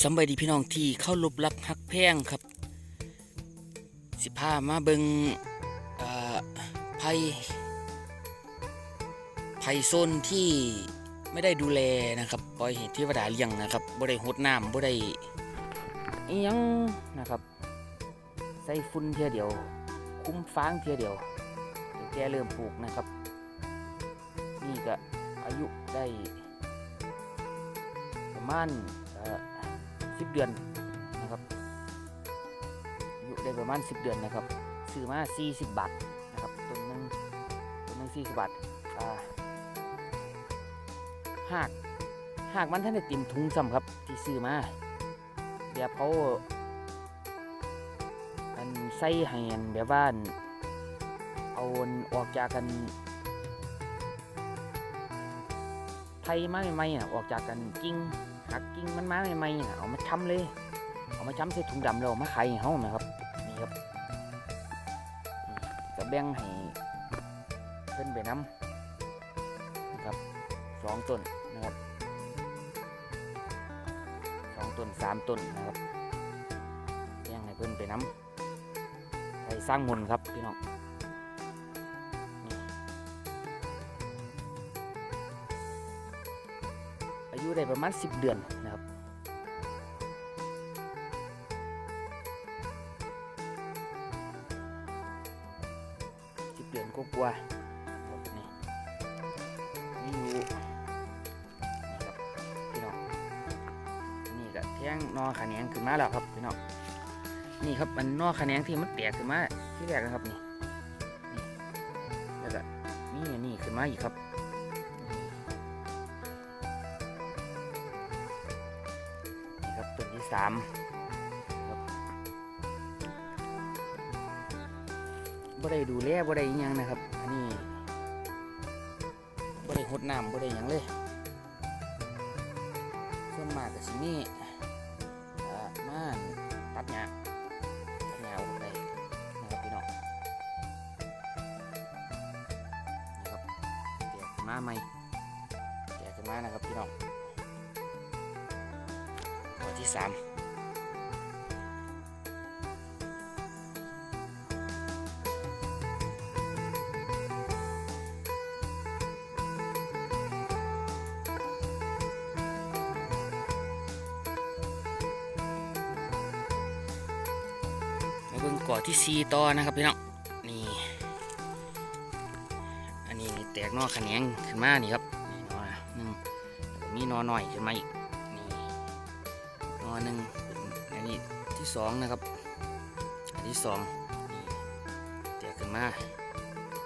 สำบายดีพี่น้องที่เข้าลบรับฮักแพงครับ สิพามาเบิงอ่อไผ่ไผ่โซนที่ไม่ได้ดูแลนะครับปล่อยให้เทวดาเลี้ยงนะครับบ่ได้หดน้ำบ่ได้อิหยังนะครับ ใส่ฝุ่นเทียเดียว คุ้มฟางเทียเดียวเดี๋ยวแกเริ่มปลูกนะครับ นี่ก็อายุได้ประมาณ สิบเดือนนะครับอายุได้ประมาณสิบเดือนนะครับซื้อมาสี่สิบบาทนะครับต้นหนึงต้นหนึงสี่สิบบาทอ่าหากหากมันท่านได้ติมถุงซ้ำครับที่ซื้อมาเดี๋ยวเขาอันใส่ให้อันแบบว่านเอาออกจากกันไทยมาใหม่ๆน่ออกจากกันกิ่งิงมันมาใหม่ๆน่ะเอามาช้ำเลย เอามาช้ำใส่ถุงดำแล้วเอามาไข่ให้เฮานะครับนี่ครับจะแบ่งให้เพิ่อนไปน้ำนะครับสองต้นนะครับสองต้นสามต้นนะครับแบ่งให้เพิ่อนไปน้ำไปสร้างมนต์ครับพี่น้องอายุได้ประมาณ 10 เดือนนะ งนอขะแหนงขึ้นมาแล้วครับพี่น้องนี่ครับมันนอขะแหนงที่มันแตกขึ้นมาที่แรกนะครับนี่นี่แล้วก็นี่นี่ขึ้นมาอีกครับนี่ครับต้นที่สามครับบ่ได้ดูแลบ่ได้ยังนะครับอันนี้บ่ได้หดน้ำบ่ได้ยังเลยส่วนมากก็สิมี ขึ้นมาใหม่แตกขึ้นมานะครับพี่น้องตัวที่สามเบิ่งก่อที่สี่ต่อนะครับพี่น้อง นี้แตกนอขะแขนงขึ้นมานี่ครับนี่นอหนึ่งมีนอหน่อยขึ้นมาอีกนี่นอหนึ่งอันนี้ที่สองนะครับอันที่สองนี่เตียขึ้นมา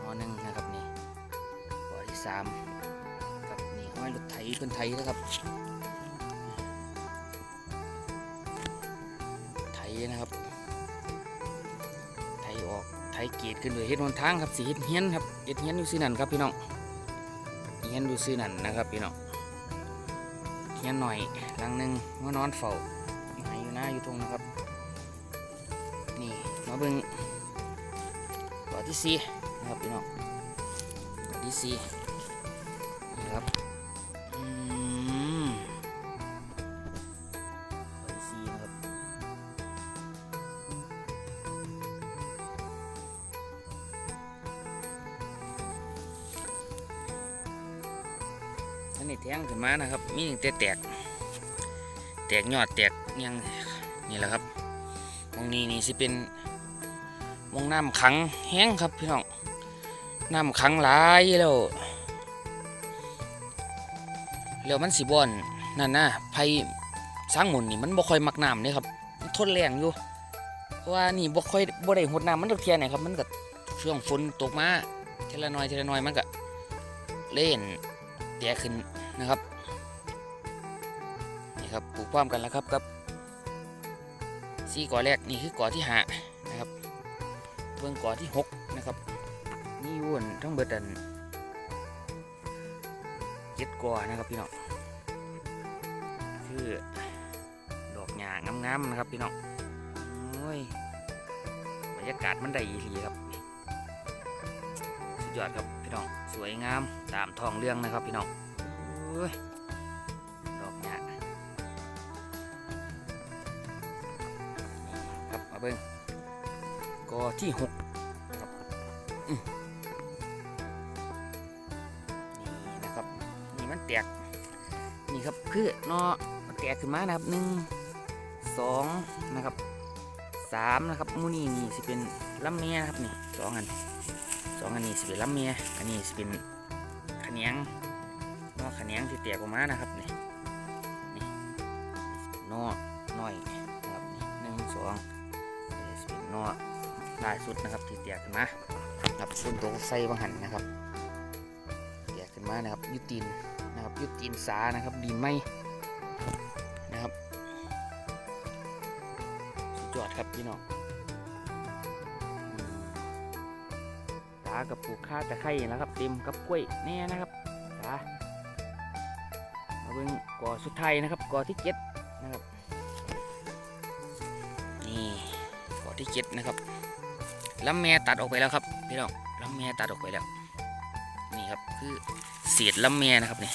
นอหนึ่งนะครับนี่ตัวที่สามครับนี่ห้อยรถไถเป็นไถนะครับไถนะครับ ออกไถเกตขึ้นเลยเฮ็ดหนทางครับสีเฮ็ดเฮียนครับเฮ็ดเฮียนอยู่ซื่อนั่นครับพี่น้องเฮียนอยู่ซื่อนั่นนะครับพี่น้องเทียนหน่อยหลังหนึ่งมานอนเฝ้าหายอยู่หน้าอยู่ตรงนะครับ นี่มาเบิ่งตัวที่สี่นะครับพี่น้องตัวที่สี่นี่ครับ อันนี้แทงขึ้นมานะครับ มีแต่แตก แตกยอดแตกยังนี่แหละครับมองนี้นี่สิเป็นมองน้ำขังแห้งครับพี่น้องน้ำขังหลายแล้วแล้วมันสิบ่อนนั่นนะไผ่สร้างหมุนนี่มันบ่ค่อยมักน้ำเลยครับทนแรงอยู่เพราะว่านี่บ่ค่อยบ่ได้หดน้ำมันตกเทียนไหนครับมันก็ช่วงฝนตกมาเทละน้อยเทละน้อยมันก็เล่นแตกขึ้น นะครับนี่ครับปลูกพร้อมกันแล้วครับกับสี่ก่อแรกนี่คือก่อที่หานะครับเบื้องก่อที่หกนะครับนี่อยุ่นทั้งเบิดอันเจ็ดก่อนะครับพี่น้องคือดอกหญ้างามๆนะครับพี่น้องโอ้ยบรรยากาศมันได้อีหลีครับสุดยอดครับพี่น้องสวยงามตามทองเรื่องนะครับพี่น้อง อ้ยดอกหญ้าเบิ้งกอที่หกครับนี่นะครับนี่มันแตกนี่ครับคือนอมันแตกขึ้นมานะครับหนึ่งสองนะครับสามนะครับมูนี่นี่สิเป็นลำเมียนะครับนี่สองอันสองอันนี้สิเป็นลำเมียอันนี้สิเป็นขะเนียง นอขนงที่แตกออกมานะครับนี่นี่นอน้อยนะครับนี่หนึ่งสองนี่สิเป็นนอล่าสุดนะครับที่แตกขึ้นมาครับส่วนตัวใส่บางหันนะครับแตกขึ้นมานะครับยุตินนะครับยุตินสานะครับดินไหมนะครับสุดยอดครับพี่น้องตากับปลูกข้าตะไคร้นะครับเต็มกับกล้วยแน่นะครับ บิ่งก่อสุดท้ายนะครับก่อที่เจ็ดนะครับนี่ก่อที่เจ็ดนะครับลำแม่ตัดออกไปแล้วครับพี่น้องลำแม่ตัดออกไปแล้วนี่ครับคือเศษลำแม่นะครับนี่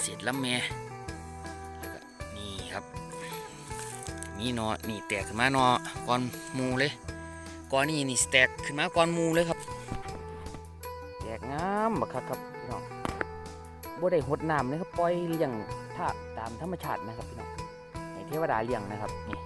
เศษลำแม่แล้วก็นี่ครับมีนอนี่แตกขึ้นมาหนอก้อนมูเลยก้อนนี้นี่แตกขึ้นมาก้อนมูเลยครับแตกงามบักครับ บ่ได้หดน้ำเลยครับปล่อยเลี้ยงถ้าตามธรรมชาตินะครับพี่น้องให้เทวดาเลี้ยงนะครับนี่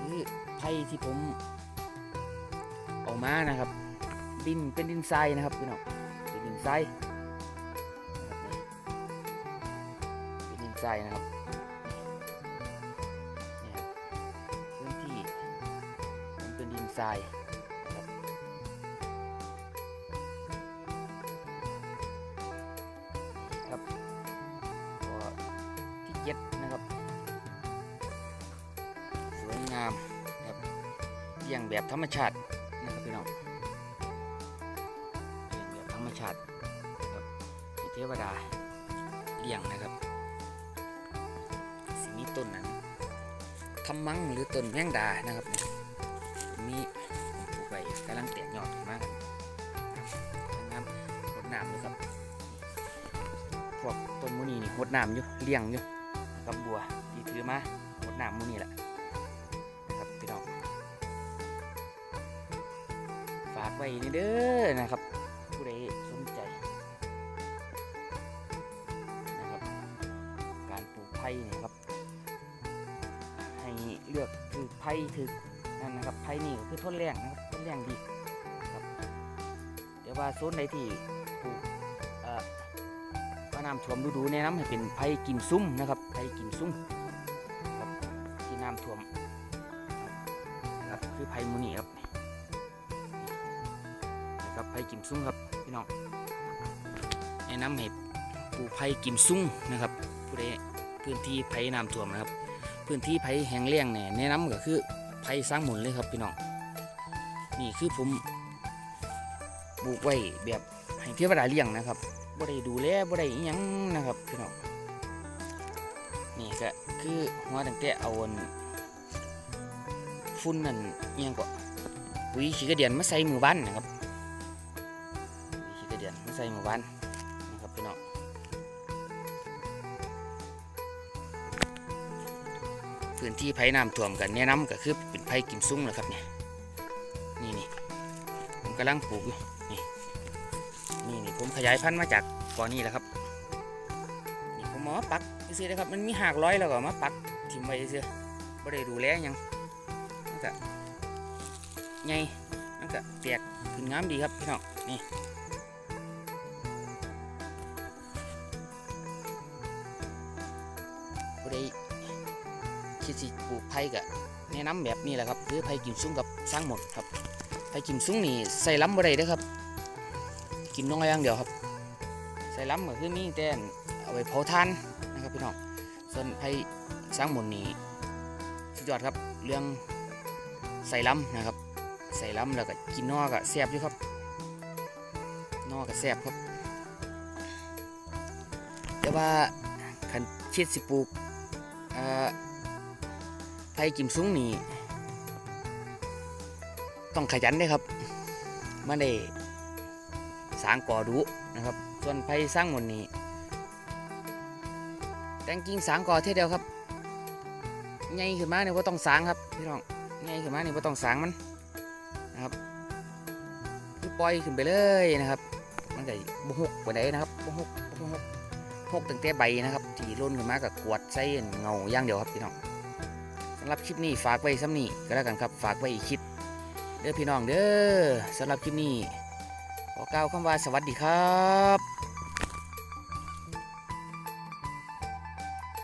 คือไผ่ที่ผมเออกมานะครับ ดินเป็นดินทรายนะครับพี่น้องเป็นดินทรายเป็นดินทรายนะครับนี่ครับพื้นที่มันเป็นดินทราย ลี้ยงแบบธรรมชาตินะครับพี่น้องเลี้ยงแบบธรรมชาตินะครับเทวดาเลี้ยงนะครับสิมีต้นนั้นทำมังหรือต้นแมงดานะครับมีผมปลูกไว้กำลังแตกยอดมากน้ำรดน้ำอยู่ครับพวกต้นมูนี่นี่รดน้ำอยู่เลี้ยงอยู่กับบัวที่ถือมารดน้ำมูนี่แหละ ไว้นี่เด้อนะครับ ผู้ใดสนใจนะครับ การปลูกไผ่เนี่ยครับ ให้เลือกคือไผ่ถือนั่นนะครับไผ่นี่คือทนแรงนะครับทนแรงดีครับเดี๋ยวว่าโซนใดที่ปลูกเอ่อว่าน้ำท่วมดูๆแนะนำให้เป็นไผ่กิมซุ้มนะครับไผ่กิมซุ้มครับที่น้ำท่วมนะครับคือไผ่มูนี่ครับ นะครับไผ่กิมซุ้งครับพี่น้องแนะนำให้ปลูกไผ่กิมซุ้งนะครับผู้ใดพื้นที่ไผ่น้ำท่วมนะครับ พื้นที่ไผ่แห้งแล้งเนี่ยแนะนำก็คือไผ่สร้างหมุนเลยครับพี่น้องนี่คือผมปลูกไว้แบบให้เทวดาเลี้ยงนะครับบ่ได้ดูแลบ่ได้ยังนะครับพี่น้องนี่ก็คือหัวตั้งแต่เอาอันฝุ่นนั่นยังก็ปุ๋ยขี้กระเดียนมาใส่มู่บ้านนะครับ ใส่หมู่บ้านนะครับพี่น้องพื้นที่ไผ่น้ำท่วมกันแนะนำก็คือเป็นไผ่กิมซุ้งนะครับเนี่ยนี่นี่ผมกำลังปลูกอยู่นี่นี่นี่ผมขยายพันธุ์มาจากก่อนนี้แหละครับนี่ผมเอามาปักซื้อนะครับมันมีหากร้อยแล้วก็เอามาปักถิ่มไว้ซื้อไม่ได้ดูแลยังมันก็ไงมันก็แตกขึ้นงามดีครับพี่น้องนี่ ผู้คิดสิปลูกไผ่ก็แนะนำแบบนี้แหละครับคือไผ่กิมซุ้งกับสร้างหมดครับไผ่กิมซุ้งนี่ใส่ล้ำบ่ได้เด้อครับ กินน้องอย่างเดียวครับ ใส่ล้ำก็คือมีแต่เอาไว้เผาทานนะครับพี่น้องส่วนไผ่สร้างหมดนี่สุดยอดครับเรื่องใส่ล้ำนะครับ ใส่ล้ำแล้วก็กินนอกก็แซ่บอยู่ครับนอกก็แซ่บครับแต่ว่าคันคิดสิปลูก ไผ่กิมซุ้งนี่ต้องขยันเด้ครับไม่ได้สร้างก่อดุนะครับ ส่วนไผ่สร้างหมดนี่แต่งกิ่งสร้างก่อเท่าเดียวครับใหญ่ขึ้นมาเนี่ยว่าต้องสางครับพี่น้องใหญ่ขึ้นมาเนี่ยว่าต้องสางมันนะครับคือปล่อยขึ้นไปเลยนะครับ มันก็บ่หกไปไหนใดนะครับบ่หกบ่หก พกตั้งแต่ใบนะครับ ที่ร่นขึ้นมากับขวดใส่เงาย่างเดียวครับพี่น้องสำหรับคลิปนี้ฝากไว้ซ้ำนี่ก็แล้วกันครับฝากไว้อีกคลิปเด้อพี่น้องเด้อสำหรับคลิปนี้ขอกล่าวคำว่าสวัสดีครับ